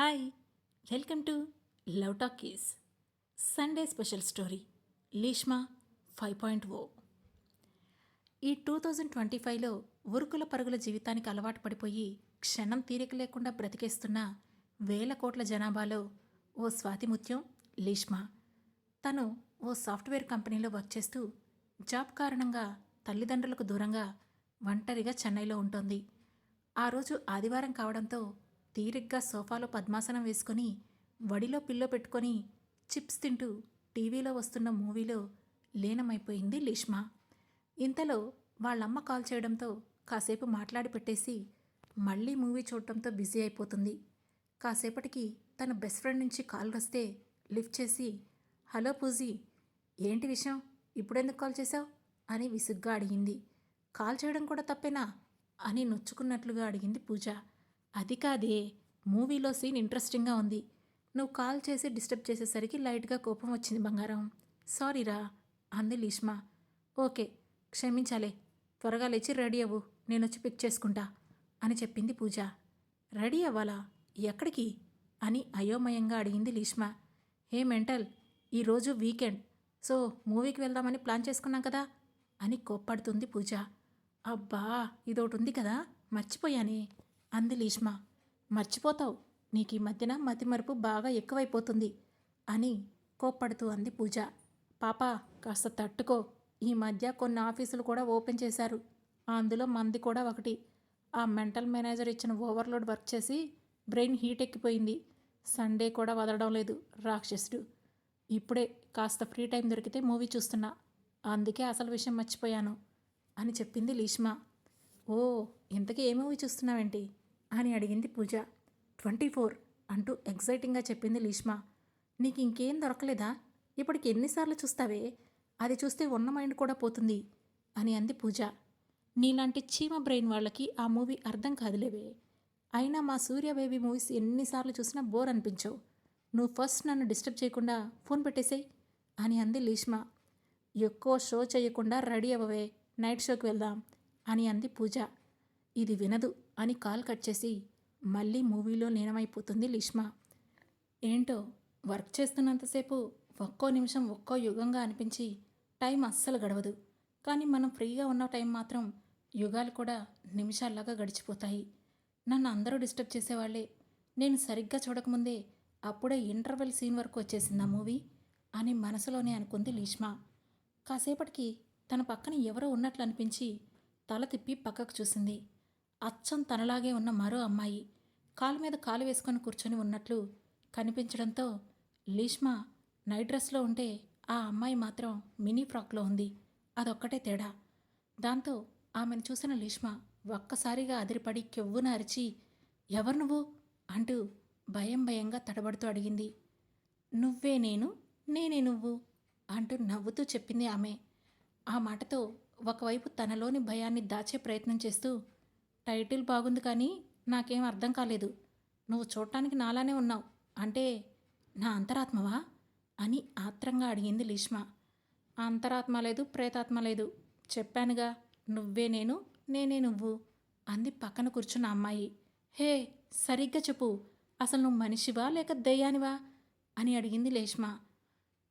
Hi welcome to love talkies Sunday special story Leeshma five point O ఈ two thousand twenty ఫైవ్లో ఉరుకుల పరుగుల జీవితానికి అలవాటు పడిపోయి క్షణం తీరిక లేకుండా బ్రతికేస్తున్న వేల కోట్ల జనాభాలో ఓ స్వాతిముత్యం లీష్మా తను ఓ సాఫ్ట్వేర్ కంపెనీలో వర్క్ చేస్తూ జాబ్ కారణంగా తల్లిదండ్రులకు దూరంగా ఒంటరిగా చెన్నైలో ఉంటుంది. ఆ రోజు ఆదివారం కావడంతో తీరిగ్గా సోఫాలో పద్మాసనం వేసుకొని వడిలో పిల్లో పెట్టుకొని చిప్స్ తింటూ టీవీలో వస్తున్న మూవీలో లీనమైపోయింది లీష్మా. ఇంతలో వాళ్ళమ్మ కాల్ చేయడంతో కాసేపు మాట్లాడి పెట్టేసి మళ్ళీ మూవీ చూడటంతో బిజీ అయిపోతుంది. కాసేపటికి తన బెస్ట్ ఫ్రెండ్ నుంచి కాల్ వస్తే లిఫ్ట్ చేసి హలో పూజీ ఏంటి విషయం? ఇప్పుడెందుకు కాల్ చేశావు? అని విసుగ్గా అడిగింది. కాల్ చేయడం కూడా తప్పేనా? అని నొచ్చుకున్నట్లుగా అడిగింది పూజ. అది కాదే మూవీలో సీన్ ఇంట్రెస్టింగ్గా ఉంది. నువ్వు కాల్ చేసి డిస్టర్బ్ చేసేసరికి లైట్గా కోపం వచ్చింది బంగారం. సారీరా అంది లీష్మా. ఓకే క్షమించాలే. త్వరగా లేచి రెడీ అవ్వు నేను వచ్చి పిక్ చేసుకుంటా అని చెప్పింది పూజ. రెడీ అవ్వాలా? ఎక్కడికి? అని అయోమయంగా అడిగింది లీష్మా. హే మెంటల్ ఈరోజు వీకెండ్ సో మూవీకి వెళ్దామని ప్లాన్ చేసుకున్నాం కదా అని కోప్పడుతుంది పూజ. అబ్బా ఇదోటి ఉంది కదా మర్చిపోయానే. అంది లీష్మా. మర్చిపోతావు. నీకు ఈ మధ్యన మతిమరుపు బాగా ఎక్కువైపోతుంది అని కోప్పడుతూ అంది పూజ. పాప కాస్త తట్టుకో. ఈ మధ్య కొన్ని ఆఫీసులు కూడా ఓపెన్ చేశారు. అందులో మంది కూడా ఒకటి. ఆ మెంటల్ మేనేజర్ ఇచ్చిన ఓవర్లోడ్ వర్క్ చేసి బ్రెయిన్ హీట్ ఎక్కిపోయింది. సండే కూడా వదలడం లేదు రాక్షసుడు. ఇప్పుడే కాస్త ఫ్రీ టైం దొరికితే మూవీ చూస్తున్నా. అందుకే అసలు విషయం మర్చిపోయాను అని చెప్పింది లీష్మా. ఓ ఇంతకీ ఏ మూవీ చూస్తున్నావేంటి? అని అడిగింది పూజ. ట్వంటీ ఫోర్ అంటూ ఎగ్జైటింగ్గా చెప్పింది లీష్మా. నీకు ఇంకేం దొరకలేదా? ఇప్పటికి ఎన్నిసార్లు చూస్తావే? అది చూస్తే ఉన్న మైండ్ కూడా పోతుంది అని అంది పూజ. నీలాంటి చీమ బ్రెయిన్ వాళ్ళకి ఆ మూవీ అర్థం కాదులేవే. అయినా మా సూర్య బేబీ మూవీస్ ఎన్నిసార్లు చూసినా బోర్ అనిపించవు. నువ్వు ఫస్ట్ నన్ను డిస్టర్బ్ చేయకుండా ఫోన్ పెట్టేసేయ్ అని అంది లీష్మా. ఎక్కువ షో చేయకుండా రెడీ అవ్వవే నైట్ షోకి వెళ్దాం అని అంది పూజ. ఇది వినదు. అని కాల్ కట్ చేసి మళ్ళీ మూవీలో లీనమైపోతుంది లీష్మా. ఏంటో వర్క్ చేస్తున్నంతసేపు ఒక్కో నిమిషం ఒక్కో యుగంగా అనిపించి టైం అస్సలు గడవదు. కానీ మనం ఫ్రీగా ఉన్న టైం మాత్రం యుగాలు కూడా నిమిషాల్లాగా గడిచిపోతాయి. నన్ను అందరూ డిస్టర్బ్ చేసేవాళ్ళే. నేను సరిగ్గా చూడకముందే అప్పుడే ఇంటర్వెల్ సీన్ వరకు వచ్చేసింది ఆ మూవీ అని మనసులోనే అనుకుంది లీష్మా. కాసేపటికి తన పక్కన ఎవరో ఉన్నట్లు అనిపించి తల తిప్పి పక్కకు చూసింది. అచ్చం తనలాగే ఉన్న మరో అమ్మాయి కాలు మీద కాలు వేసుకొని కూర్చొని ఉన్నట్లు కనిపించడంతో లీష్మా నైట్ డ్రెస్లో ఉంటే ఆ అమ్మాయి మాత్రం మినీ ఫ్రాక్లో ఉంది. అదొక్కటే తేడా. దాంతో ఆమెను చూసిన లీష్మా ఒక్కసారిగా అదిరిపడి కెవ్వున అరిచి ఎవరు నువ్వు? అంటూ భయం భయంగా తడబడుతూ అడిగింది. నువ్వే నేను నేనే నువ్వు అంటూ నవ్వుతూ చెప్పింది ఆమె. ఆ మాటతో ఒకవైపు తనలోని భయాన్ని దాచే ప్రయత్నం చేస్తూ టైటిల్ బాగుంది కానీ నాకేం అర్థం కాలేదు. నువ్వు చూడటానికి నాలానే ఉన్నావు. అంటే నా అంతరాత్మవా? అని ఆత్రంగా అడిగింది లీష్మ. అంతరాత్మ లేదు ప్రేతాత్మ లేదు. చెప్పానుగా నువ్వే నేను నేనే నువ్వు అంది పక్కన కూర్చున్న అమ్మాయి. హే సరిగ్గా చెప్పు. అసలు నువ్వు మనిషివా లేక దయ్యానివా? అని అడిగింది లేష్మ.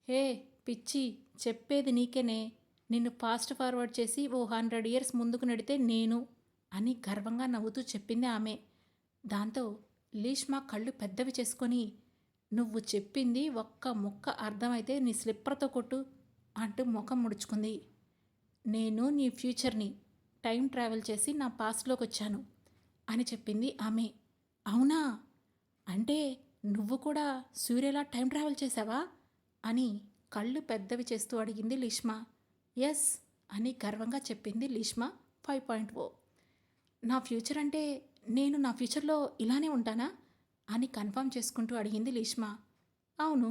హే పిచ్చి చెప్పేది నీకేనే. నిన్ను ఫాస్ట్ ఫార్వర్డ్ చేసి ఓ హండ్రెడ్ ఇయర్స్ ముందుకు నడితే నేను అని గర్వంగా నవ్వుతూ చెప్పింది ఆమె. దాంతో లీష్మా కళ్ళు పెద్దవి చేసుకొని నువ్వు చెప్పింది ఒక్క ముక్క అర్థమైతే నీ స్లిప్పర్తో కొట్టు అంటూ ముఖం ముడుచుకుంది. నేను నీ ఫ్యూచర్ని టైం ట్రావెల్ చేసి నా పాస్ట్లోకి వచ్చాను అని చెప్పింది ఆమె. అవునా? అంటే నువ్వు కూడా సూర్యలా టైం ట్రావెల్ చేసావా? అని కళ్ళు పెద్దవి చేస్తూ అడిగింది లీష్మా. ఎస్ అని గర్వంగా చెప్పింది లీష్మా. ఫైవ్ పాయింట్ ఓ నా ఫ్యూచర్ అంటే నేను నా ఫ్యూచర్లో ఇలానే ఉంటానా? అని కన్ఫర్మ్ చేసుకుంటూ అడిగింది లీష్మా. అవును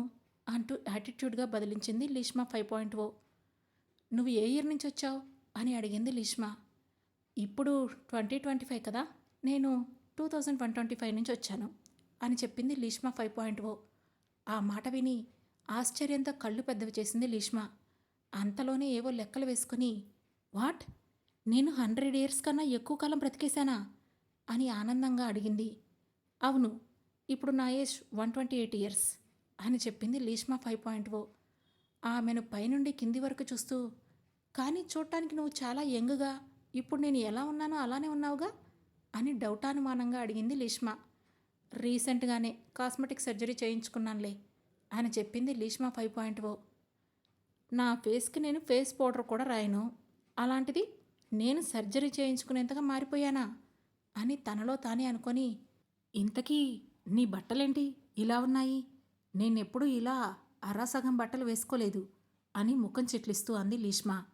అంటూ యాటిట్యూడ్గా బదిలించింది లీష్మా ఫైవ్ పాయింట్ ఓ. నువ్వు ఏ ఇయర్ నుంచి వచ్చావు? అని అడిగింది లీష్మా. ఇప్పుడు ట్వంటీ ట్వంటీ ఫైవ్ కదా? నేను two thousand one twenty five నుంచి వచ్చాను అని చెప్పింది లీష్మా ఫైవ్ పాయింట్ ఓ. ఆ మాట విని ఆశ్చర్యంతో కళ్ళు పెద్దవి చేసింది లీష్మా. అంతలోనే ఏవో లెక్కలు వేసుకుని వాట్? నేను హండ్రెడ్ ఇయర్స్ కన్నా ఎక్కువ కాలం బ్రతికేశానా? అని ఆనందంగా అడిగింది. అవును ఇప్పుడు నా age one twenty eight years అని చెప్పింది లీష్మా ఫైవ్ పాయింట్ ఓ. ఆమెను పైనుండి కింది వరకు చూస్తూ కానీ చూడటానికి నువ్వు చాలా యంగ్గా ఇప్పుడు నేను ఎలా ఉన్నానో అలానే ఉన్నావుగా? అని డౌటానుమానంగా అడిగింది లీష్మా. రీసెంట్గానే కాస్మెటిక్ సర్జరీ చేయించుకున్నానులే అని చెప్పింది లీష్మా ఫైవ్ పాయింట్ ఓ. నా ఫేస్కి నేను ఫేస్ పౌడర్ కూడా రాయను. అలాంటిది నేను సర్జరీ చేయించుకునేంతగా మారిపోయానా? అని తనలో తానే అనుకొని ఇంతకీ నీ బట్టలేంటి? ఇలా ఉన్నాయి. నేనెప్పుడూ ఇలా అరాసగం బట్టలు వేసుకోలేదు అని ముఖం చెట్లిస్తూ అంది లీష్మా.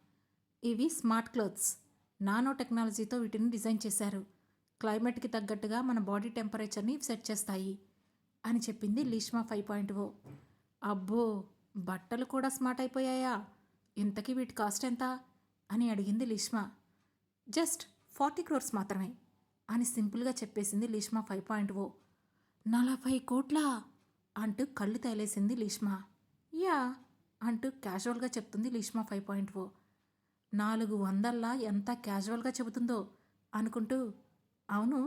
ఇవి స్మార్ట్ క్లోత్స్. నానో టెక్నాలజీతో వీటిని డిజైన్ చేశారు. క్లైమేట్కి తగ్గట్టుగా మన బాడీ టెంపరేచర్ని సెట్ చేస్తాయి అని చెప్పింది లీష్మా ఫైవ్ పాయింట్ ఓ. అబ్బో బట్టలు కూడా స్మార్ట్ అయిపోయాయా? ఇంతకీ వీటి కాస్ట్ ఎంత? అని అడిగింది లీష్మా. జస్ట్ ఫార్టీ క్రోర్స్ మాత్రమే అని సింపుల్గా చెప్పేసింది లీష్మా ఫైవ్ పాయింట్ ఓ. నలభై కోట్ల అంటూ కళ్ళు తేలేసింది లీష్మా. యా అంటూ క్యాజువల్గా చెప్తుంది లీష్మా ఫైవ్ పాయింట్ ఓ. నాలుగు వందల్లా ఎంత క్యాజువల్గా చెబుతుందో అనుకుంటూ అవును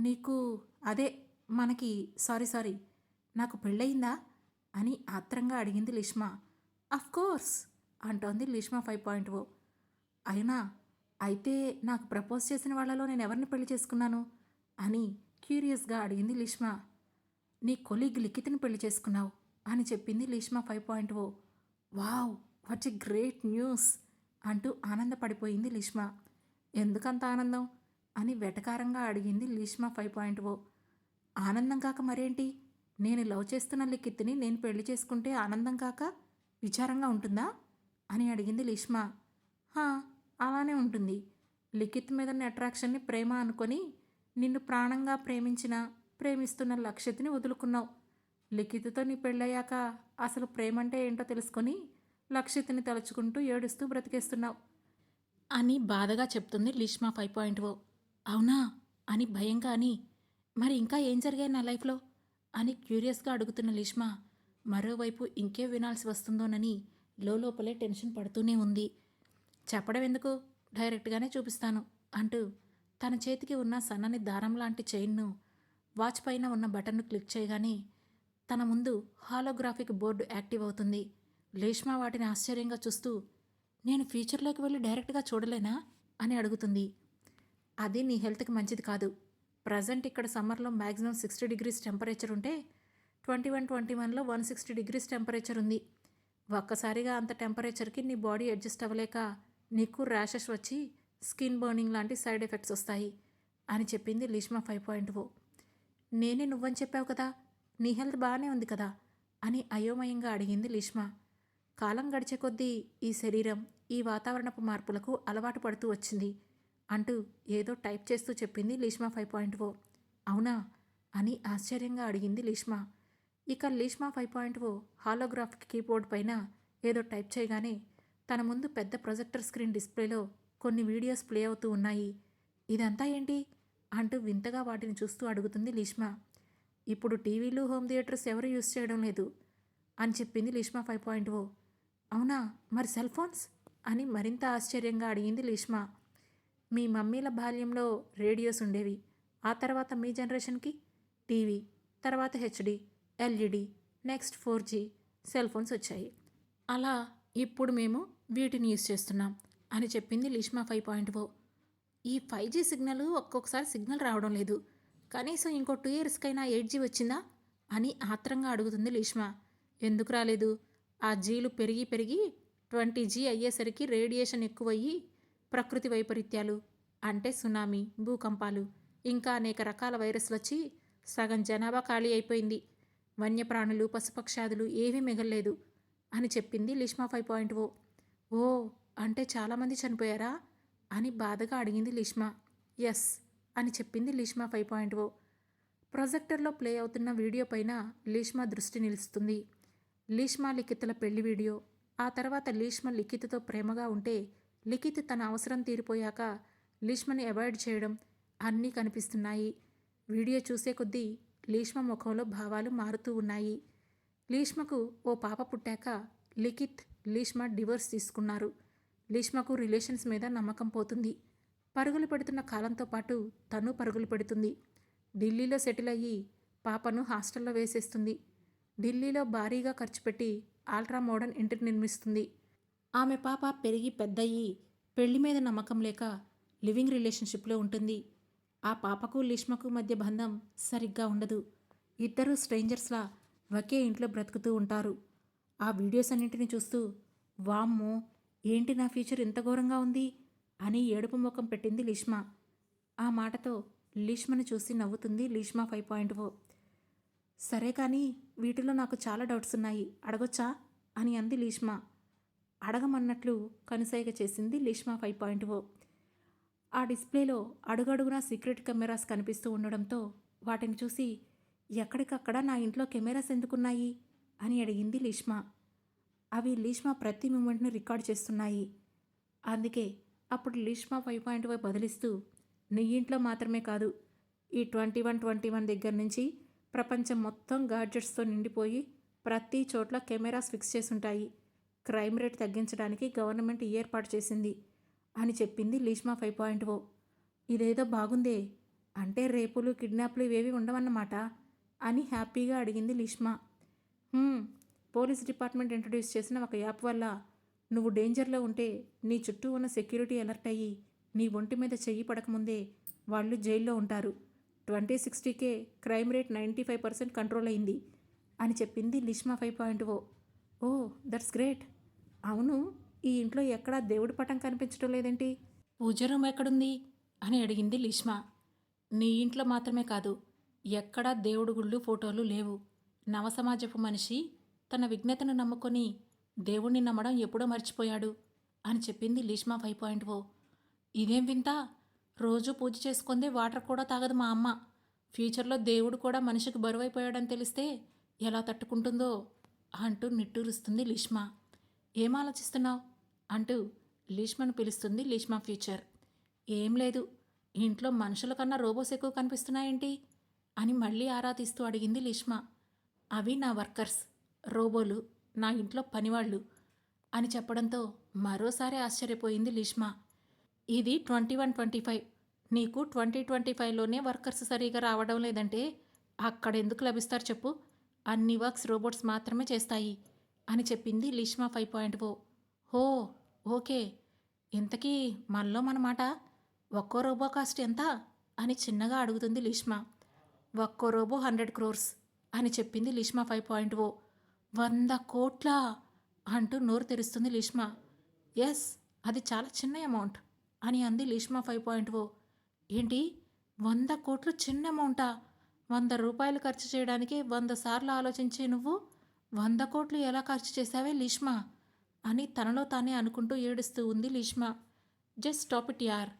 నీకు అదే మనకి సారీ సారీ నాకు పెళ్ళయిందా అని ఆత్రంగా అడిగింది లీష్మా. అఫ్ కోర్స్ అంటోంది లీష్మా ఫైవ్ పాయింట్ ఓ. అయినా అయితే నాకు ప్రపోజ్ చేసిన వాళ్ళలో నేను ఎవరిని పెళ్ళి చేసుకున్నాను? అని క్యూరియస్గా అడిగింది లిష్మా. నీ కొలీగ్ లిఖిత్ని పెళ్ళి చేసుకున్నావు అని చెప్పింది Leeshma five point O. Wow what a great news! అంటూ ఆనందపడిపోయింది లీష్మా. ఎందుకంత ఆనందం? అని వెటకారంగా అడిగింది లీష్మా ఫైవ్ పాయింట్ ఓ. ఆనందం కాక మరేంటి? నేను లవ్ చేస్తున్న లిఖిత్ని నేను పెళ్ళి చేసుకుంటే ఆనందం కాక విచారంగా ఉంటుందా? అని అడిగింది లీష్మా. హా అలానే ఉంటుంది. లిఖిత్ మీద అట్రాక్షన్ని ప్రేమ అనుకొని నిన్ను ప్రాణంగా ప్రేమించిన ప్రేమిస్తున్న లక్ష్యతిని వదులుకున్నావు. లిఖిత్తో నీ పెళ్ళయ్యాక అసలు ప్రేమ అంటే ఏంటో తెలుసుకొని లక్షిత్ని తలుచుకుంటూ ఏడుస్తూ బ్రతికేస్తున్నావు. అని బాధగా చెప్తుంది లీష్మా ఫైవ్ పాయింట్ ఓ. అవునా? అని భయంగా అని మరి ఇంకా ఏం జరిగాయి నా లైఫ్లో? అని క్యూరియస్గా అడుగుతున్న లీష్మా మరోవైపు ఇంకే వినాల్సి వస్తుందోనని లోపలే టెన్షన్ పడుతూనే ఉంది. చెప్పడం ఎందుకు? డైరెక్ట్గానే చూపిస్తాను అంటూ తన చేతికి ఉన్న సన్నని దారం లాంటి చైన్ను వాచ్ పైన ఉన్న బటన్ను క్లిక్ చేయగానే తన ముందు హాలోగ్రాఫిక్ బోర్డు యాక్టివ్ అవుతుంది. లేష్మా వాటిని ఆశ్చర్యంగా చూస్తూ నేను ఫ్యూచర్లోకి వెళ్ళి డైరెక్ట్గా చూడలేనా? అని అడుగుతుంది. అది నీ హెల్త్కి మంచిది కాదు. ప్రజెంట్ ఇక్కడ సమ్మర్లో మ్యాక్సిమం సిక్స్టీ డిగ్రీస్ టెంపరేచర్ ఉంటే ట్వంటీ వన్ ట్వంటీ వన్లో వన్ సిక్స్టీ డిగ్రీస్ టెంపరేచర్ ఉంది. ఒక్కసారిగా అంత టెంపరేచర్కి నీ బాడీ అడ్జస్ట్ అవ్వలేక నీకు ర్యాషెస్ వచ్చి స్కిన్ బర్నింగ్ లాంటి సైడ్ ఎఫెక్ట్స్ వస్తాయి అని చెప్పింది లీష్మా ఫైవ్ పాయింట్ ఓ. నేనే నువ్వని చెప్పావు కదా నీ హెల్త్ బాగానే ఉంది కదా అని అయోమయంగా అడిగింది లీష్మా. కాలం గడిచే కొద్దీ ఈ శరీరం ఈ వాతావరణపు మార్పులకు అలవాటు పడుతూ వచ్చింది అంటూ ఏదో టైప్ చేస్తూ చెప్పింది లీష్మా ఫైవ్ పాయింట్ ఓ. అవునా అని ఆశ్చర్యంగా అడిగింది లీష్మా. ఇక Leeshma five point O holographic keyboard పైన ఏదో టైప్ చేయగానే తన ముందు పెద్ద ప్రొజెక్టర్ స్క్రీన్ డిస్ప్లేలో కొన్ని వీడియోస్ ప్లే అవుతూ ఉన్నాయి. ఇదంతా ఏంటి? అంటూ వింతగా వాటిని చూస్తూ అడుగుతుంది లీష్మా. ఇప్పుడు టీవీలు హోమ్ థియేటర్స్ ఎవరు యూజ్ చేయడం లేదు అని చెప్పింది లీష్మా ఫైవ్ పాయింట్ ఓ. అవునా? మరి సెల్ ఫోన్స్? అని మరింత ఆశ్చర్యంగా అడిగింది లీష్మా. మీ మమ్మీల బాల్యంలో రేడియోస్ ఉండేవి. ఆ తర్వాత మీ జనరేషన్కి? టీవీ తర్వాత HD LED next four G cell phones వచ్చాయి. అలా ఇప్పుడు మేము వీటిని యూస్ చేస్తున్నాం అని చెప్పింది లిష్మా ఫైవ్ పాయింట్ ఓ. ఈ ఫైవ్ జీ సిగ్నల్ ఒక్కొక్కసారి సిగ్నల్ రావడం లేదు. కనీసం ఇంకో టూ ఇయర్స్కైనా ఎయిట్ జీ వచ్చిందా అని ఆత్రంగా అడుగుతుంది లీష్మా. ఎందుకు రాలేదు? ఆ జీలు పెరిగి పెరిగి ట్వంటీ జీ అయ్యేసరికి రేడియేషన్ ఎక్కువయ్యి ప్రకృతి వైపరీత్యాలు అంటే సునామీ భూకంపాలు ఇంకా అనేక రకాల వైరస్లు వచ్చి సగం జనాభా ఖాళీ అయిపోయింది. వన్యప్రాణులు పశుపక్షాదులు ఏవీ మిగల్లేదు అని చెప్పింది లిష్మా ఫైవ్ పాయింట్ ఓ. ఓ అంటే చాలామంది చనిపోయారా? అని బాధగా అడిగింది లిష్మా. ఎస్ అని చెప్పింది లిష్మా ఫైవ్ పాయింట్ ఓ. ప్రొజెక్టర్లో ప్లే అవుతున్న వీడియో పైన లీష్మా దృష్టి నిలుస్తుంది. లీష్మా లిఖిత్ల పెళ్ళి వీడియో. ఆ తర్వాత లీష్మ లిఖిత్తో ప్రేమగా ఉంటే లిఖిత్ తన అవసరం తీరిపోయాక లీష్మని అవాయిడ్ చేయడం అన్నీ కనిపిస్తున్నాయి. వీడియో చూసే కొద్దీ లీష్మ ముఖంలో భావాలు మారుతూ ఉన్నాయి. లీష్మకు ఓ పాప పుట్టాక లిఖిత్ లీష్మ డివోర్స్ తీసుకున్నారు. లీష్మకు రిలేషన్స్ మీద నమ్మకం పోతుంది. పరుగులు పెడుతున్న కాలంతో పాటు తను పరుగులు పెడుతుంది. ఢిల్లీలో సెటిల్ అయ్యి పాపను హాస్టల్లో వేసేస్తుంది. ఢిల్లీలో భారీగా ఖర్చు పెట్టి ఆల్ట్రా మోడర్న్ ఇంటిని నిర్మిస్తుంది. ఆమె పాప పెరిగి పెద్దయ్యి పెళ్ళి మీద నమ్మకం లేక లివింగ్ రిలేషన్షిప్లో ఉంటుంది. ఆ పాపకు లీష్మకు మధ్య బంధం సరిగ్గా ఉండదు. ఇద్దరు స్ట్రేంజర్స్లా ఒకే ఇంట్లో బ్రతుకుతూ ఉంటారు. ఆ వీడియోస్ అన్నింటినీ చూస్తూ వామ్మో ఏంటి నా ఫ్యూచర్ ఇంత ఘోరంగా ఉంది? అని ఏడుపు ముఖం పెట్టింది లీష్మా. ఆ మాటతో లీష్మను చూసి నవ్వుతుంది లీష్మా ఫైవ్ పాయింట్ ఓ సరే కానీ వీటిలో నాకు చాలా డౌట్స్ ఉన్నాయి. అడగొచ్చా? అని అంది లీష్మా. అడగమన్నట్లు కనుసైగ చేసింది లీష్మా ఫైవ్ పాయింట్ ఓ ఆ డిస్ప్లేలో అడుగడుగునా సీక్రెట్ కెమెరాస్ కనిపిస్తూ ఉండడంతో వాటిని చూసి ఎక్కడికక్కడ నా ఇంట్లో కెమెరాస్ ఎందుకున్నాయి? అని అడిగింది లీష్మా. అవి లీష్మా ప్రతి మూమెంట్ని రికార్డ్ చేస్తున్నాయి. అందుకే అప్పుడు లీష్మా ఫైవ్ పాయింట్ ఫైవ్ బదిలిస్తూ నీ ఇంట్లో మాత్రమే కాదు ఈ ట్వంటీ వన్ ట్వంటీ వన్ దగ్గర నుంచి ప్రపంచం మొత్తం గాడ్జెట్స్తో నిండిపోయి ప్రతి చోట్ల కెమెరాస్ ఫిక్స్ చేసి ఉంటాయి క్రైమ్ రేట్ తగ్గించడానికి గవర్నమెంట్ ఏర్పాటు చేసింది అని చెప్పింది లీష్మా ఫైవ్ పాయింట్ ఓ ఇదేదో బాగుందే అంటే రేపులు కిడ్నాప్లు ఇవేవి ఉండవన్నమాట అని హ్యాపీగా అడిగింది లీష్మా. పోలీస్ డిపార్ట్మెంట్ ఇంట్రడ్యూస్ చేసిన ఒక యాప్ వల్ల నువ్వు డేంజర్లో ఉంటే నీ చుట్టూ ఉన్న సెక్యూరిటీ అలర్ట్ అయ్యి నీ ఒంటి మీద చెయ్యి పడకముందే వాళ్ళు జైల్లో ఉంటారు. Twenty sixty K crime rate ninety five percent control అయింది అని చెప్పింది Lishma five point O. Oh that's great. అవును ఈ ఇంట్లో ఎక్కడా దేవుడి పటం కనిపించడం లేదేంటి? పూజ రూమ్ ఎక్కడుంది? అని అడిగింది లిష్మా. నీ ఇంట్లో మాత్రమే కాదు ఎక్కడా దేవుడు గుళ్ళు ఫోటోలు లేవు. నవసమాజపు మనిషి తన విజ్ఞతను నమ్ముకొని దేవుణ్ణి నమ్మడం ఎప్పుడో మర్చిపోయాడు అని చెప్పింది లీష్మా ఫైవ్ పాయింట్ ఓ. ఇదేం వింత? రోజు పూజ చేసుకుందే వాటర్ కూడా తాగదు మా అమ్మ. ఫ్యూచర్లో దేవుడు కూడా మనిషికి బరువైపోయాడని తెలిస్తే ఎలా తట్టుకుంటుందో అంటూ నిట్టూరుస్తుంది లీష్మా. ఏం ఆలోచిస్తున్నావు? అంటూ లీష్మను పిలుస్తుంది లీష్మా ఫ్యూచర్. ఏం లేదు. ఇంట్లో మనుషుల కన్నా రోబోస్ ఎక్కువ కనిపిస్తున్నాయేంటి? అని మళ్ళీ ఆరా తీస్తూ అడిగింది లీష్మా. అవి నా వర్కర్స్ రోబోలు నా ఇంట్లో పనివాళ్ళు అని చెప్పడంతో మరోసారి ఆశ్చర్యపోయింది లీష్మా. ఇది ట్వంటీ వన్ ట్వంటీ ఫైవ్. నీకు ట్వంటీ ట్వంటీ ఫైవ్లోనే వర్కర్స్ సరిగా రావడం లేదంటే అక్కడ ఎందుకు లభిస్తారు చెప్పు. అన్ని వర్క్స్ రోబోట్స్ మాత్రమే చేస్తాయి అని చెప్పింది లీష్మా ఫైవ్ పాయింట్ ఓ. హో ఓకే. ఇంతకీ మనలో మనమాట ఒక్కో రోబో కాస్ట్ ఎంత? అని చిన్నగా అడుగుతుంది లీష్మా. ఒక్కో రోబో హండ్రెడ్ క్రోర్స్. అని చెప్పింది లిష్మా ఫైవ్ పాయింట్ ఓ. వంద కోట్ల అంటూ నోరు తెరుస్తుంది లిష్మా. ఎస్ అది చాలా చిన్న అమౌంట్ అని అంది లిష్మా ఫైవ్ పాయింట్ ఓ. ఏంటి? వంద కోట్లు చిన్న అమౌంటా? వంద రూపాయలు ఖర్చు చేయడానికి వంద సార్లు ఆలోచించే నువ్వు? వంద కోట్లు ఎలా ఖర్చు చేశావే లిష్మా? అని తనలో తానే అనుకుంటూ ఏడుస్తూ ఉంది లిష్మా. జస్ట్ స్టాప్ ఇట్ యార్.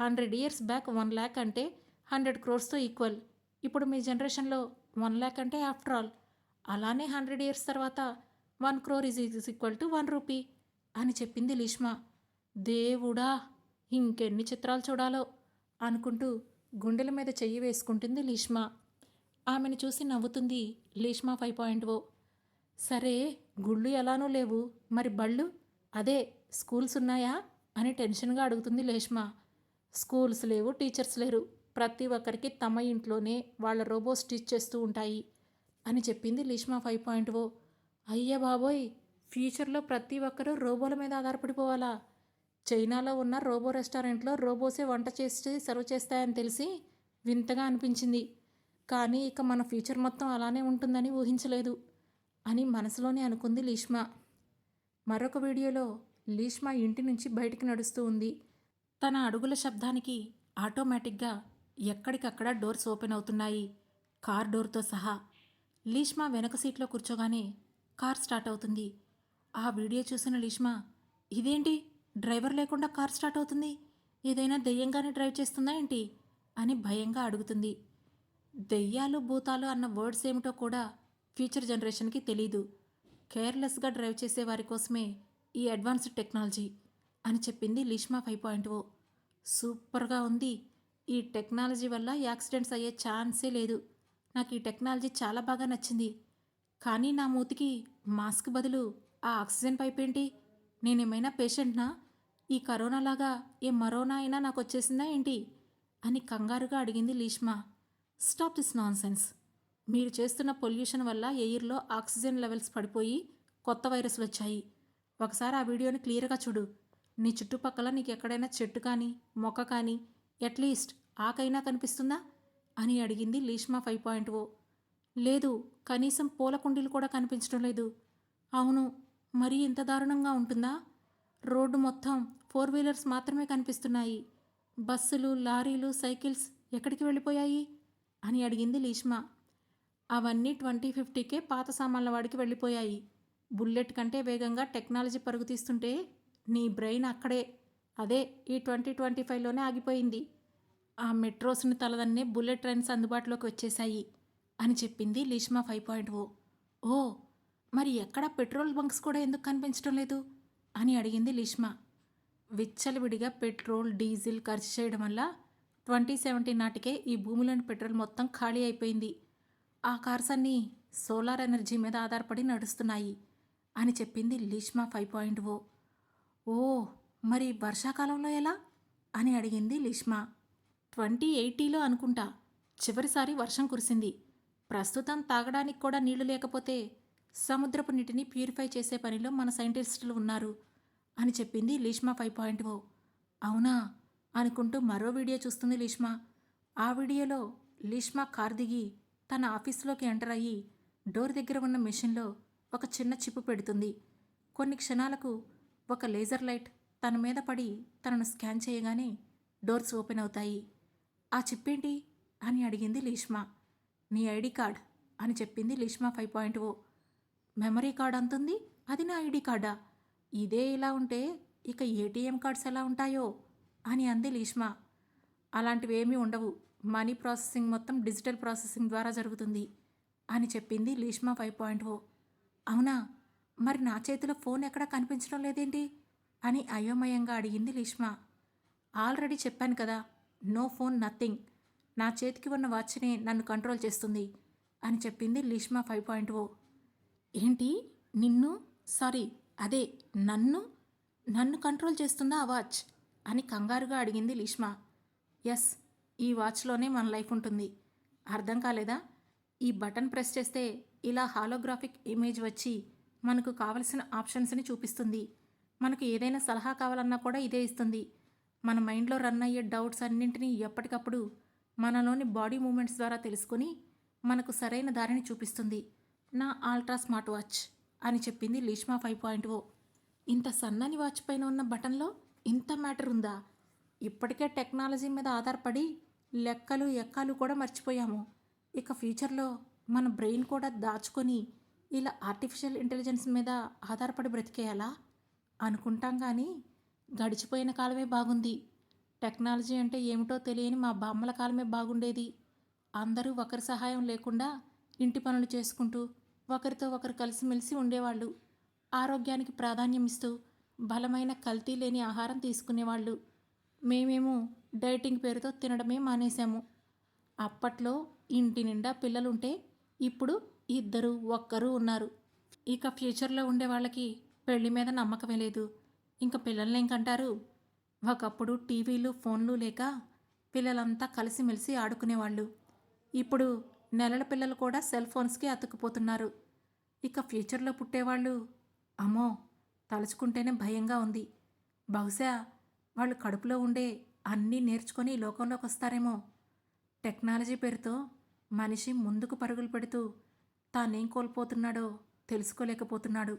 Hundred years back one lakh అంటే హండ్రెడ్ క్రోర్స్తో ఈక్వల్. ఇప్పుడు మీ జనరేషన్లో వన్ ల్యాక్ అంటే ఆఫ్టర్ ఆల్ అలానే హండ్రెడ్ ఇయర్స్ తర్వాత one crore is is equal to one rupee అని చెప్పింది లీష్మా. దేవుడా ఇంకెన్ని చిత్రాలు చూడాలో అనుకుంటూ గుండెల మీద చెయ్యి వేసుకుంటుంది లీష్మా. ఆమెను చూసి నవ్వుతుంది లీష్మా ఫైవ్ పాయింట్ ఓ సరే గుళ్ళు ఎలానూ లేవు. మరి బళ్ళు? అదే స్కూల్స్ ఉన్నాయా? అని టెన్షన్గా అడుగుతుంది లేష్మా. స్కూల్స్ లేవు టీచర్స్ లేరు. ప్రతి ఒక్కరికి తమ ఇంట్లోనే వాళ్ళ రోబోస్ స్టిచ్ చేస్తూ ఉంటాయి అని చెప్పింది లీష్మా ఫైవ్ పాయింట్ ఓ. అయ్య బాబోయ్ ఫ్యూచర్లో ప్రతి ఒక్కరూ రోబోల మీద ఆధారపడిపోవాలా? చైనాలో ఉన్న రోబో రెస్టారెంట్లో రోబోసే వంట చేసి సర్వ్ చేస్తాయని తెలిసి వింతగా అనిపించింది. కానీ ఇక మన ఫ్యూచర్ మొత్తం అలానే ఉంటుందని ఊహించలేదు అని మనసులోనే అనుకుంది లీష్మా. మరొక వీడియోలో లీష్మా ఇంటి నుంచి బయటికి నడుస్తూ ఉంది. తన అడుగుల శబ్దానికి ఆటోమేటిక్గా ఎక్కడికక్కడ డోర్స్ ఓపెన్ అవుతున్నాయి. కార్ డోర్తో సహా. లీష్మా వెనక సీట్లో కూర్చోగానే కార్ స్టార్ట్ అవుతుంది. ఆ వీడియో చూసిన లీష్మా ఇదేంటి? డ్రైవర్ లేకుండా కార్ స్టార్ట్ అవుతుంది? ఏదైనా దెయ్యంగానే డ్రైవ్ చేస్తుందా ఏంటి? అని భయంగా అడుగుతుంది. దెయ్యాలు భూతాలు అన్న వర్డ్స్ ఏమిటో కూడా ఫ్యూచర్ జనరేషన్కి తెలీదు. కేర్లెస్గా డ్రైవ్ చేసే వారి కోసమే ఈ అడ్వాన్స్డ్ టెక్నాలజీ అని చెప్పింది లీష్మా ఫైవ్ పాయింట్ ఓ. సూపర్గా ఉంది. ఈ టెక్నాలజీ వల్ల యాక్సిడెంట్స్ అయ్యే ఛాన్సే లేదు. నాకు ఈ టెక్నాలజీ చాలా బాగా నచ్చింది. కానీ నా మూతికి మాస్క్ బదులు ఆ ఆక్సిజన్ పైప్ ఏంటి? నేనేమైనా పేషెంట్నా? ఈ కరోనా లాగా ఏ మరోనా అయినా నాకు వచ్చేసిందా ఏంటి? అని కంగారుగా అడిగింది లీష్మా. స్టాప్ దిస్ నాన్ సెన్స్ మీరు చేస్తున్న పొల్యూషన్ వల్ల ఎయిర్లో ఆక్సిజన్ లెవెల్స్ పడిపోయి కొత్త వైరస్లు వచ్చాయి. ఒకసారి ఆ వీడియోని క్లియర్గా చూడు. నీ చుట్టుపక్కల నీకు ఎక్కడైనా చెట్టు కానీ మొక్క కానీ అట్లీస్ట్ ఆకైనా కనిపిస్తుందా? అని అడిగింది లీష్మా ఫైవ్ పాయింట్ ఓ. లేదు కనీసం పూల కుండీలు కూడా కనిపించడం లేదు. అవును మరీ ఇంత దారుణంగా ఉంటుందా? రోడ్డు మొత్తం ఫోర్ వీలర్స్ మాత్రమే కనిపిస్తున్నాయి. బస్సులు లారీలు సైకిల్స్ ఎక్కడికి వెళ్ళిపోయాయి? అని అడిగింది లీష్మా. అవన్నీ ట్వంటీ ఫిఫ్టీకే పాత సామాన్ల వాడికి వెళ్ళిపోయాయి. బుల్లెట్ కంటే వేగంగా టెక్నాలజీ పరుగు తీస్తుంటే నీ బ్రెయిన్ అక్కడే. అదే ఈ ట్వంటీ ట్వంటీ ఫైవ్లోనే ఆగిపోయింది. ఆ మెట్రోస్ని తలదన్నే బుల్లెట్ ట్రైన్స్ అందుబాటులోకి వచ్చేశాయి అని చెప్పింది లీష్మా ఫైవ్ పాయింట్ ఓ. ఓ మరి ఎక్కడ పెట్రోల్ బంక్స్ కూడా ఎందుకు కనిపించడం లేదు? అని అడిగింది లీష్మా. విచ్చలవిడిగా పెట్రోల్ డీజిల్ ఖర్చు చేయడం వల్ల ట్వంటీ సెవెంటీన్ నాటికే ఈ భూమిలోని పెట్రోల్ మొత్తం ఖాళీ అయిపోయింది. ఆ కార్స్ అన్నీ సోలార్ ఎనర్జీ మీద ఆధారపడి నడుస్తున్నాయి అని చెప్పింది లీష్మా ఫైవ్ పాయింట్ ఓ. ఓ మరి వర్షాకాలంలో ఎలా? అని అడిగింది లీష్మా. ట్వంటీ ఎయిటీలో అనుకుంటా. చివరిసారి వర్షం కురిసింది. ప్రస్తుతం తాగడానికి కూడా నీళ్ళు లేకపోతే సముద్రపు నీటిని ప్యూరిఫై చేసే పనిలో మన సైంటిస్టులు ఉన్నారు అని చెప్పింది లీష్మా ఫైవ్ పాయింట్ ఓ. అవునా? అనుకుంటూ మరో వీడియో చూస్తుంది లీష్మా. ఆ వీడియోలో లీష్మా కార్ దిగి తన ఆఫీస్లోకి ఎంటర్ అయ్యి డోర్ దగ్గర ఉన్న మెషిన్లో ఒక చిన్న చిప్పు పెడుతుంది. కొన్ని క్షణాలకు ఒక లేజర్ లైట్ తన మీద పడి తనను స్కాన్ చేయగానే డోర్స్ ఓపెన్ అవుతాయి. ఆ చెప్పేంటి? అని అడిగింది లీష్మా. నీ ఐడి కార్డ్ అని చెప్పింది Leeshma five point O. Memory card అంతుంది? అది నా ఐడి కార్డా? ఇదే ఇలా ఉంటే ఇక ఏటీఎం కార్డ్స్ ఎలా ఉంటాయో? అని అంది లీష్మా. అలాంటివి ఏమీ ఉండవు. మనీ ప్రాసెసింగ్ మొత్తం డిజిటల్ ప్రాసెసింగ్ ద్వారా జరుగుతుంది అని చెప్పింది లీష్మా ఫైవ్ పాయింట్ ఓ. అవునా? మరి నా చేతిలో ఫోన్ ఎక్కడా కనిపించడం లేదేంటి? అని అయోమయంగా అడిగింది లీష్మా. ఆల్రెడీ చెప్పాను కదా నో ఫోన్ నథింగ్. నా చేతికి ఉన్న వాచ్నే నన్ను కంట్రోల్ చేస్తుంది అని చెప్పింది లీష్మా ఫైవ్ పాయింట్ ఓ. ఏంటి? నిన్ను? సారీ అదే నన్ను? నన్ను కంట్రోల్ చేస్తుందా ఆ వాచ్? అని కంగారుగా అడిగింది లీష్మా. ఎస్ ఈ వాచ్లోనే మన లైఫ్ ఉంటుంది. అర్థం కాలేదా? ఈ బటన్ ప్రెస్ చేస్తే ఇలా హాలోగ్రాఫిక్ ఇమేజ్ వచ్చి మనకు కావలసిన ఆప్షన్స్ని చూపిస్తుంది. మనకు ఏదైనా సలహా కావాలన్నా కూడా ఇదే ఇస్తుంది. మన మైండ్లో రన్ అయ్యే డౌట్స్ అన్నింటినీ ఎప్పటికప్పుడు మనలోని బాడీ మూమెంట్స్ ద్వారా తెలుసుకొని మనకు సరైన దారిని చూపిస్తుంది. నా ఆల్ట్రా స్మార్ట్ వాచ్ అని చెప్పింది లీష్మా ఫైవ్ పాయింట్ ఓ. ఇంత సన్నని వాచ్ పైన ఉన్న బటన్లో ఇంత మ్యాటర్ ఉందా? ఇప్పటికే టెక్నాలజీ మీద ఆధారపడి లెక్కలు ఎక్కాలు కూడా మర్చిపోయాము. ఇక ఫ్యూచర్లో మన బ్రెయిన్ కూడా దాచుకొని ఇలా ఆర్టిఫిషియల్ ఇంటెలిజెన్స్ మీద ఆధారపడి బ్రతికేయాలా? అనుకుంటాం కానీ గడిచిపోయిన కాలమే బాగుంది. టెక్నాలజీ అంటే ఏమిటో తెలియని మా బామ్మల కాలమే బాగుండేది. అందరూ ఒకరి సహాయం లేకుండా ఇంటి పనులు చేసుకుంటూ ఒకరితో ఒకరు కలిసిమెలిసి ఉండేవాళ్ళు. ఆరోగ్యానికి ప్రాధాన్యం ఇస్తూ బలమైన కల్తీ లేని ఆహారం తీసుకునేవాళ్ళు. మేమేమో డైటింగ్ పేరుతో తినడమే మానేశాము. అప్పట్లో ఇంటి నిండా పిల్లలుంటే ఇప్పుడు ఇద్దరు ఒక్కరు ఉన్నారు. ఇక ఫ్యూచర్లో ఉండే వాళ్ళకి పెళ్ళి మీద నమ్మకమే లేదు. ఇంకా పిల్లల్ని ఏంకంటారు ఒకప్పుడు టీవీలు ఫోన్లు లేక పిల్లలంతా కలిసిమెలిసి ఆడుకునేవాళ్ళు. ఇప్పుడు నెలల పిల్లలు కూడా సెల్ ఫోన్స్కి అతుక్కుపోతున్నారు. ఇక ఫ్యూచర్లో పుట్టేవాళ్ళు? అమ్మో! తలుచుకుంటేనే భయంగా ఉంది. బహుశా వాళ్ళు కడుపులో ఉండే అన్నీ నేర్చుకొని లోకంలోకి వస్తారేమో టెక్నాలజీ పేరుతో మనిషి ముందుకు పరుగులు పెడుతూ తానేం కోల్పోతున్నాడో తెలుసుకోలేకపోతున్నాడు.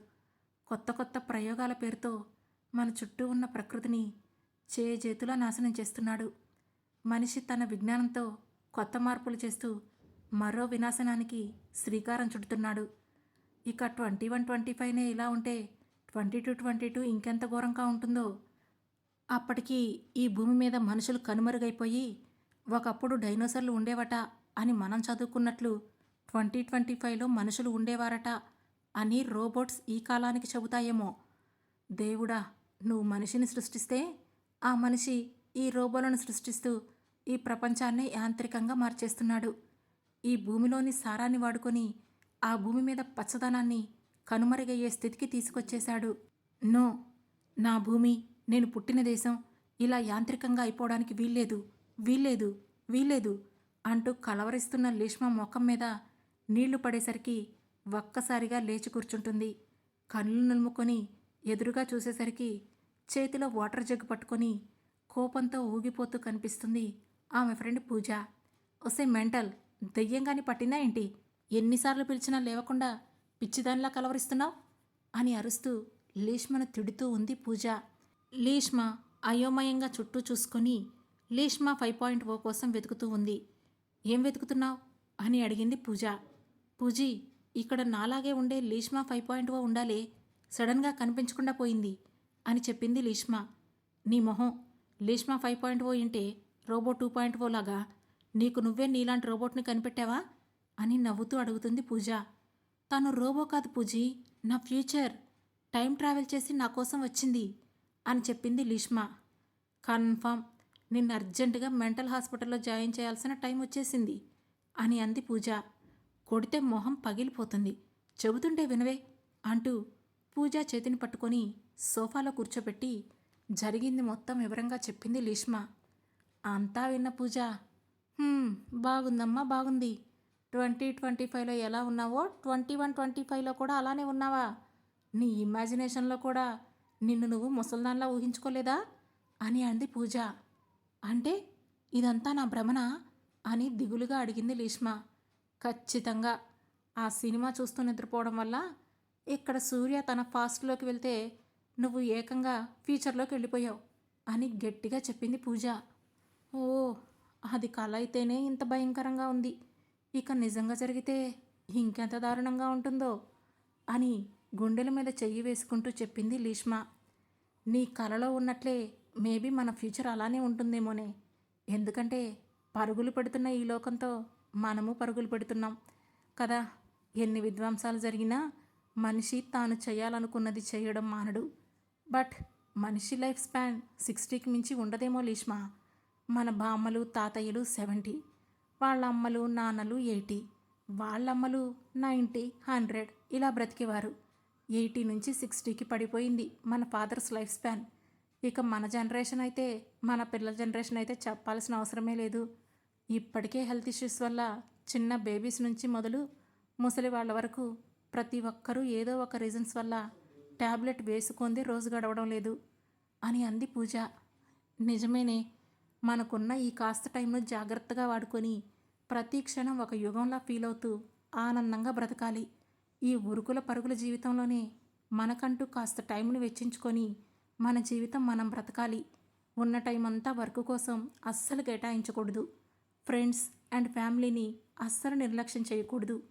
కొత్త కొత్త ప్రయోగాల పేరుతో మన చుట్టూ ఉన్న ప్రకృతిని చేజేతులా నాశనం చేస్తున్నాడు. మనిషి తన విజ్ఞానంతో కొత్త మార్పులు చేస్తూ మరో వినాశనానికి శ్రీకారం చుడుతున్నాడు. ఇక ట్వంటీ వన్ ట్వంటీ ఫైవ్నే ఇలా ఉంటే ట్వంటీ టూ ట్వంటీ టూ ఇంకెంత ఘోరంగా ఉంటుందో? అప్పటికి ఈ భూమి మీద మనుషులు కనుమరుగైపోయి ఒకప్పుడు డైనోసర్లు ఉండేవట అని మనం చదువుకున్నట్లు ట్వంటీ ట్వంటీ ఫైవ్లో మనుషులు ఉండేవారట. అని రోబోట్స్ ఈ కాలానికి చెబుతాయేమో. దేవుడా నువ్వు మనిషిని సృష్టిస్తే ఆ మనిషి ఈ రోబోలను సృష్టిస్తూ ఈ ప్రపంచాన్ని యాంత్రికంగా మార్చేస్తున్నాడు. ఈ భూమిలోని సారాన్ని వాడుకొని ఆ భూమి మీద పచ్చదనాన్ని కనుమరుగయ్యే స్థితికి తీసుకొచ్చేశాడు. నో నా భూమి నేను పుట్టిన దేశం ఇలా యాంత్రికంగా అయిపోవడానికి వీల్లేదు వీల్లేదు వీల్లేదు అంటూ కలవరిస్తున్న లీష్మ ముఖం మీద నీళ్ళు పడేసరికి ఒక్కసారిగా లేచి కూర్చుంటుంది. కళ్ళు నులుముకొని ఎదురుగా చూసేసరికి చేతిలో వాటర్ జగ్గు పట్టుకొని కోపంతో ఊగిపోతూ కనిపిస్తుంది ఆమె ఫ్రెండ్ పూజ. ఒసే మెంటల్ దెయ్యంగాని పట్టిందా ఏంటి? ఎన్నిసార్లు పిలిచినా లేవకుండా పిచ్చిదానిలా కలవరిస్తున్నావు? అని అరుస్తూ లీష్మను తిడుతూ ఉంది పూజ. లీష్మ అయోమయంగా చుట్టూ చూసుకొని లీష్మ ఫైవ్ పాయింట్ ఓ కోసం వెతుకుతూ ఉంది. ఏం వెతుకుతున్నావు? అని అడిగింది పూజ. పూజీ ఇక్కడ నాలాగే ఉండే లీష్మా ఫైవ్ పాయింట్ ఓ ఉండాలే సడన్గా కనిపించకుండా పోయింది అని చెప్పింది లీష్మా. నీ మొహం లీష్మా ఫైవ్ పాయింట్ ఓ ఇంటే రోబో టూ పాయింట్ ఓ లాగా. నీకు నువ్వే నీలాంటి రోబోట్ని కనిపెట్టావా అని నవ్వుతూ అడుగుతుంది పూజ. తను రోబో కాదు పూజీ నా ఫ్యూచర్ టైం ట్రావెల్ చేసి నా కోసం వచ్చింది అని చెప్పింది లీష్మా. కన్ఫామ్ నిన్ను అర్జెంటుగా మెంటల్ హాస్పిటల్లో జాయిన్ చేయాల్సిన టైం వచ్చేసింది అని అంది పూజ. కొడితే మొహం పగిలిపోతుంది. చెబుతుంటే వినవే అంటూ పూజ చేతిని పట్టుకొని సోఫాలో కూర్చోబెట్టి జరిగింది మొత్తం వివరంగా చెప్పింది లీష్మా. అంతా విన్న పూజ బాగుందమ్మా బాగుంది. ట్వంటీ ట్వంటీ ఫైవ్లో ఎలా ఉన్నావో ట్వంటీ వన్ ట్వంటీ ఫైవ్లో కూడా అలానే ఉన్నావా? నీ ఇమాజినేషన్లో కూడా నిన్ను నువ్వు ముసల్దాన్లా ఊహించుకోలేదా? అని అంది పూజ. అంటే ఇదంతా నా భ్రమణ అని దిగులుగా అడిగింది లీష్మ. ఖచ్చితంగా ఆ సినిమా చూస్తూ నిద్రపోవడం వల్ల ఇక్కడ సూర్య తన ఫాస్ట్లోకి వెళ్తే నువ్వు ఏకంగా ఫ్యూచర్లోకి వెళ్ళిపోయావు అని గట్టిగా చెప్పింది పూజ. ఓ అది కళ అయితేనే ఇంత భయంకరంగా ఉంది. ఇక నిజంగా జరిగితే ఇంకెంత దారుణంగా ఉంటుందో అని గుండెల మీద చెయ్యి వేసుకుంటూ చెప్పింది లీష్మ. నీ కలలో ఉన్నట్లే మేబీ మన ఫ్యూచర్ అలానే ఉంటుందేమోనే. ఎందుకంటే పరుగులు పెడుతున్న ఈ లోకంతో మనము పరుగులు పెడుతున్నాం. కదా? ఎన్ని విధ్వంసాలు జరిగినా మనిషి తాను చేయాలనుకున్నది చేయడం మానడు. బట్ మనిషి లైఫ్ స్పాన్ సిక్స్టీకి మించి ఉండదేమో లీష్మా. మన బామ్మలు తాతయ్యలు సెవెంటీ. వాళ్ళ అమ్మలు నాన్నలు ఎయిటీ. వాళ్ళమ్మలు నైంటీ హండ్రెడ్ ఇలా బ్రతికేవారు. ఎయిటీ నుంచి సిక్స్టీకి పడిపోయింది మన ఫాదర్స్ లైఫ్ స్పాన్. ఇక మన జనరేషన్ అయితే మన పిల్లల జనరేషన్ అయితే చెప్పాల్సిన అవసరమే లేదు. ఇప్పటికే హెల్త్ ఇష్యూస్ వల్ల చిన్న బేబీస్ నుంచి మొదలు ముసలి వాళ్ళ వరకు ప్రతి ఒక్కరూ ఏదో ఒక రీజన్స్ వల్ల ట్యాబ్లెట్ వేసుకుంది రోజు గడవడం లేదు అని అంది పూజ. నిజమేనే మనకున్న ఈ కాస్త టైంను జాగ్రత్తగా వాడుకొని ప్రతి క్షణం ఒక యుగంలా ఫీల్ అవుతూ ఆనందంగా బ్రతకాలి. ఈ ఉరుకుల పరుగుల జీవితంలోనే మనకంటూ కాస్త టైంను వెచ్చించుకొని మన జీవితం మనం బ్రతకాలి. ఉన్న టైం అంతా వర్క్ కోసం అస్సలు కేటాయించకూడదు. ఫ్రెండ్స్ అండ్ ఫ్యామిలీని అస్సలు నిర్లక్ష్యం చేయకూడదు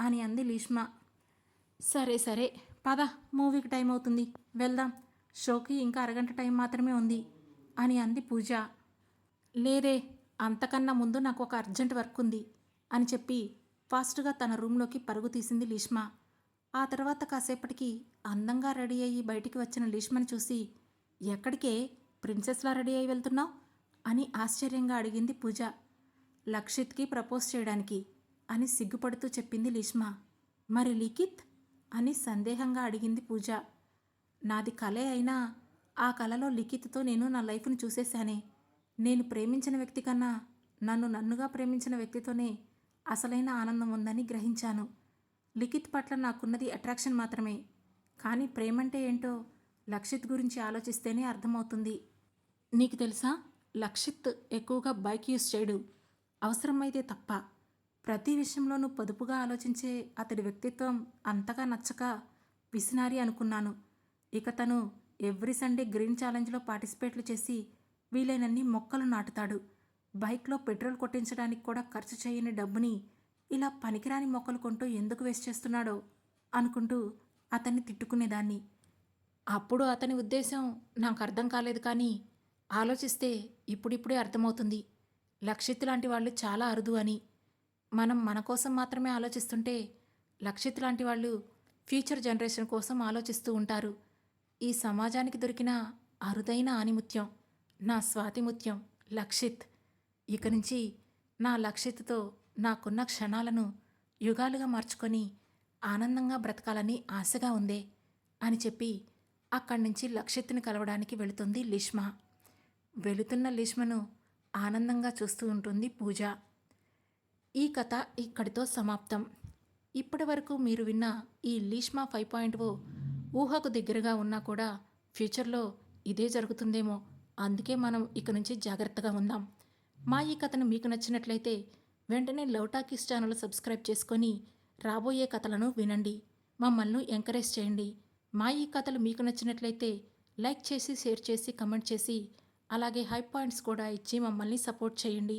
అని అంది లీష్మా. సరే సరే పద మూవీకి టైం అవుతుంది. వెళ్దాం. షోకి ఇంకా అరగంట టైం మాత్రమే ఉంది అని అంది పూజ. లేదే అంతకన్నా ముందు నాకు ఒక అర్జెంట్ వర్క్ ఉంది అని చెప్పి ఫాస్ట్గా తన రూమ్లోకి పరుగు తీసింది లీష్మా. ఆ తర్వాత కాసేపటికి అందంగా రెడీ అయ్యి బయటికి వచ్చిన లీష్మని చూసి ఎక్కడికే? ప్రిన్సెస్లా రెడీ అయి వెళ్తున్నావు? అని ఆశ్చర్యంగా అడిగింది పూజ. లక్షిత్కి ప్రపోజ్ చేయడానికి అని సిగ్గుపడుతూ చెప్పింది లీష్మా. మరి లిఖిత్? అని సందేహంగా అడిగింది పూజ. నాది కలే అయినా ఆ కలలో లిఖిత్తో నేను నా లైఫ్ను చూసేశానే. నేను ప్రేమించిన వ్యక్తి కన్నా నన్ను నన్నుగా ప్రేమించిన వ్యక్తితోనే అసలైన ఆనందం ఉందని గ్రహించాను. లిఖిత్ పట్ల నాకున్నది అట్రాక్షన్ మాత్రమే. కానీ ప్రేమంటే ఏంటో లక్షిత్ గురించి ఆలోచిస్తేనే అర్థమవుతుంది. నీకు తెలుసా? లక్షిత్ ఎక్కువగా బైక్ యూస్ చేయడు. అవసరమైతే తప్ప ప్రతి విషయంలోనూ పొదుపుగా ఆలోచించే అతడి వ్యక్తిత్వం అంతగా నచ్చక విసినారి అనుకున్నాను. ఇక తను ఎవ్రీ సండే గ్రీన్ ఛాలెంజ్లో పార్టిసిపేట్లు చేసి వీలైనన్ని మొక్కలు నాటుతాడు. బైక్లో పెట్రోల్ కొట్టించడానికి కూడా ఖర్చు చేయని డబ్బుని ఇలా పనికిరాని మొక్కలు కొంటూ ఎందుకు వేస్ట్ చేస్తున్నాడో అనుకుంటూ అతన్ని తిట్టుకునేదాన్ని. అప్పుడు అతని ఉద్దేశం నాకు అర్థం కాలేదు కానీ ఆలోచిస్తే ఇప్పుడిప్పుడే అర్థమవుతుంది. లక్షిత్ లాంటి వాళ్ళు చాలా అరుదు అని మనం మన కోసం మాత్రమే ఆలోచిస్తుంటే లక్షిత్ లాంటి వాళ్ళు ఫ్యూచర్ జనరేషన్ కోసం ఆలోచిస్తూ ఉంటారు. ఈ సమాజానికి దొరికిన అరుదైన ఆనిముత్యం నా స్వాతిముత్యం లక్షిత్. ఇక నుంచి నా లక్షిత్తో నాకున్న క్షణాలను యుగాలుగా మార్చుకొని ఆనందంగా బ్రతకాలని ఆశగా ఉందే అని చెప్పి అక్కడి నుంచి లక్షిత్ని కలవడానికి వెళుతుంది లిష్మ. వెళుతున్న లిష్మను ఆనందంగా చూస్తూ ఉంటుంది పూజ. ఈ కథ ఇక్కడితో సమాప్తం. ఇప్పటి వరకు మీరు విన్న ఈ లీష్మా ఫైవ్ పాయింట్ ఓ ఊహకు దగ్గరగా ఉన్నా కూడా ఫ్యూచర్లో ఇదే జరుగుతుందేమో. అందుకే మనం ఇక నుంచి జాగ్రత్తగా ఉందాం. మా ఈ కథను మీకు నచ్చినట్లయితే వెంటనే లౌటాకిస్ ఛానల్ సబ్స్క్రైబ్ చేసుకొని రాబోయే కథలను వినండి. మమ్మల్ని ఎంకరేజ్ చేయండి. మా ఈ కథలు మీకు నచ్చినట్లయితే లైక్ చేసి షేర్ చేసి కమెంట్ చేసి అలాగే హై పాయింట్స్ కూడా ఇచ్చి మమ్మల్ని సపోర్ట్ చేయండి.